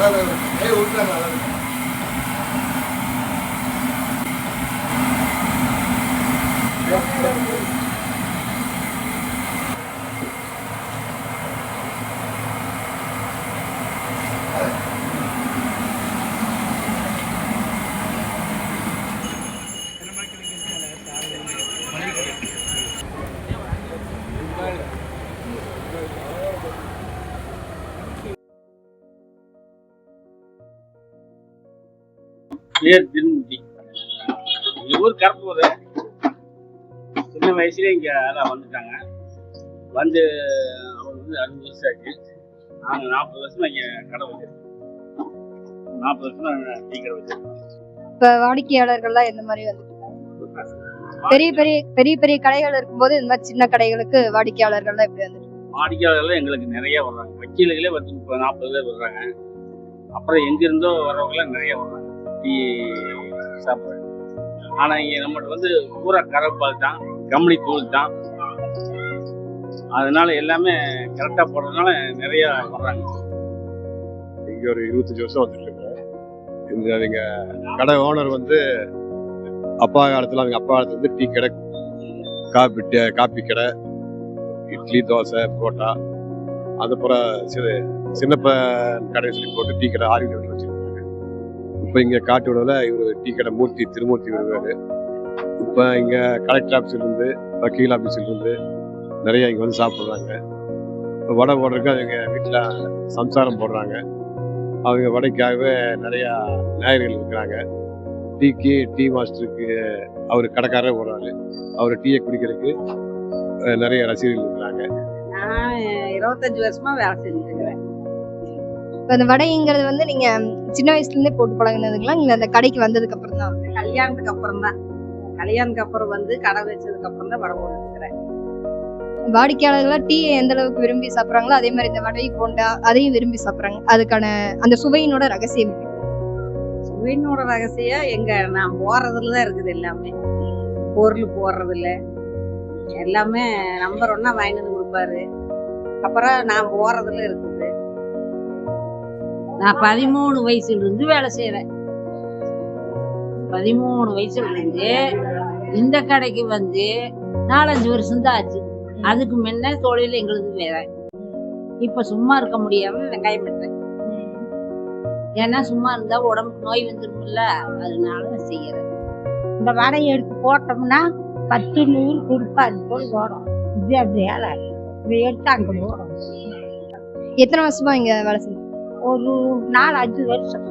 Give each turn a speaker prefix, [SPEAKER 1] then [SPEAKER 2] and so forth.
[SPEAKER 1] Thank you. பேர் திருமுடி இந்த ஊர் கருப்பூர் சின்ன வயசுல இங்க எல்லாம் வந்துட்டாங்க. வந்து அவங்க வந்து அறுபது வருஷம் ஆச்சு. நாங்க நாற்பது வருஷமா இங்க கடை வச்சிருக்கோம். நாற்பது வருஷமா டீ கடை வச்சிருக்கோம்.
[SPEAKER 2] இப்ப வாடிக்கையாளர்கள்லாம் எந்த மாதிரி வந்து பெரிய பெரிய பெரிய பெரிய கடைகள் இருக்கும்போது இந்த மாதிரி சின்ன கடைகளுக்கு வாடிக்கையாளர்கள்லாம் எப்படி வந்து
[SPEAKER 1] வாடிக்கையாளர்கள் எங்களுக்கு நிறைய வர்றாங்க. வக்கீல்களே முப்பது நாற்பது பேர் வர்றாங்க. அப்புறம் எங்கிருந்தோ வர்றவங்களாம் நிறைய வர்றாங்க. டீ சாப்பிட்றாங்க ஆனா இங்க நம்மகிட்ட வந்து பூரா கரப்பால் தான் கம்பளி தூள் தான். அதனால எல்லாமே கரெக்டா போடுறதுனால நிறைய வர்றாங்க.
[SPEAKER 3] இங்க ஒரு இருபத்தஞ்சு வருஷம் வந்துட்டு இந்த அவங்க கடை ஓனர் வந்து அப்பா காலத்துல அவங்க அப்பா காலத்துல வந்து டீ கடை காப்பி காப்பி காபி கடை இட்லி தோசை புரோட்டா அதுக்கப்புறம் சிறு சின்னப்ப கடை சொல்லி போட்டு டீ கடை ஆரி வச்சு இப்போ இங்கே காட்டு விடவில் இவர் டீ கடை மூர்த்தி திருமூர்த்தி வருவார் இப்போ இங்கே கலெக்டர் ஆஃபீஸ்லேருந்து வக்கீல் ஆஃபீஸ்லேருந்து நிறைய இங்கே வந்து சாப்பிட்றாங்க. வடை போடுறதுக்கு அவங்க வீட்டில் சம்சாரம் போடுறாங்க. அவங்க வடைக்காகவே நிறையா நாயர்கள் இருக்கிறாங்க. டீக்கு டீ மாஸ்டருக்கு அவர் கடைக்காரே போடுறாரு. அவர் டீயை குடிக்கிறதுக்கு நிறைய ரசிகர்கள் இருக்கிறாங்க.
[SPEAKER 4] நான் இருபத்தஞ்சு வருஷமா வேலை செஞ்சுருக்கிறேன்
[SPEAKER 2] இப்ப அந்த வடைங்கிறது வந்து நீங்க சின்ன வயசுல இருந்தே போட்டு பழகுனதுங்களா? இல்ல அந்த கடைக்கு வந்ததுக்கு அப்புறம் தான்
[SPEAKER 4] கல்யாணத்துக்கு அப்புறம் தான் கல்யாணத்துக்கு அப்புறம் வந்து கடை வச்சதுக்கு அப்புறம் தான் வடை போட்டுருக்கிறேன்.
[SPEAKER 2] வாடிக்கையாளர்களா டீ எந்த அளவுக்கு விரும்பி சாப்பிடுறாங்களோ அதே மாதிரி இந்த வடை போண்டா அதையும் விரும்பி சாப்பிடுறாங்க. அதுக்கான அந்த சுவையினோட ரகசியம்?
[SPEAKER 4] சுவினோட ரகசியம் எங்க நான் போறதுல தான் இருக்குது எல்லாமே. பொருள் போடுறதுல. எல்லாமே நம்பர் ஒன்னா வாங்கிட்டு வந்து கொடுப்பாரு. அப்புறம் நான் போறதுல இருக்குது. நான் பதிமூணு வயசுல இருந்து வேலை செய்யறேன் பதிமூணு வயசுல இருந்து இந்த கடைக்கு வந்து நாலஞ்சு வருஷம் தான் ஆச்சு. அதுக்கு முன்ன தொழில் எங்களுக்கு வேற. இப்ப சும்மா இருக்க முடியாம வெங்காயம் ஏன்னா சும்மா இருந்தா உடம்புக்கு நோய் வந்துரும்ல அதனால நான் செய்யறேன்.
[SPEAKER 5] இந்த வடையை எடுத்து போட்டோம்னா பத்து நூறு கொடுப்பாரு போய் ஓடும் இது அப்படி வேலை இதை எடுத்து அங்கே ஓடும்
[SPEAKER 2] எத்தனை வருஷமா இங்க வேலை செஞ்சு
[SPEAKER 5] ஒரு நாலு அஞ்சு வருஷம்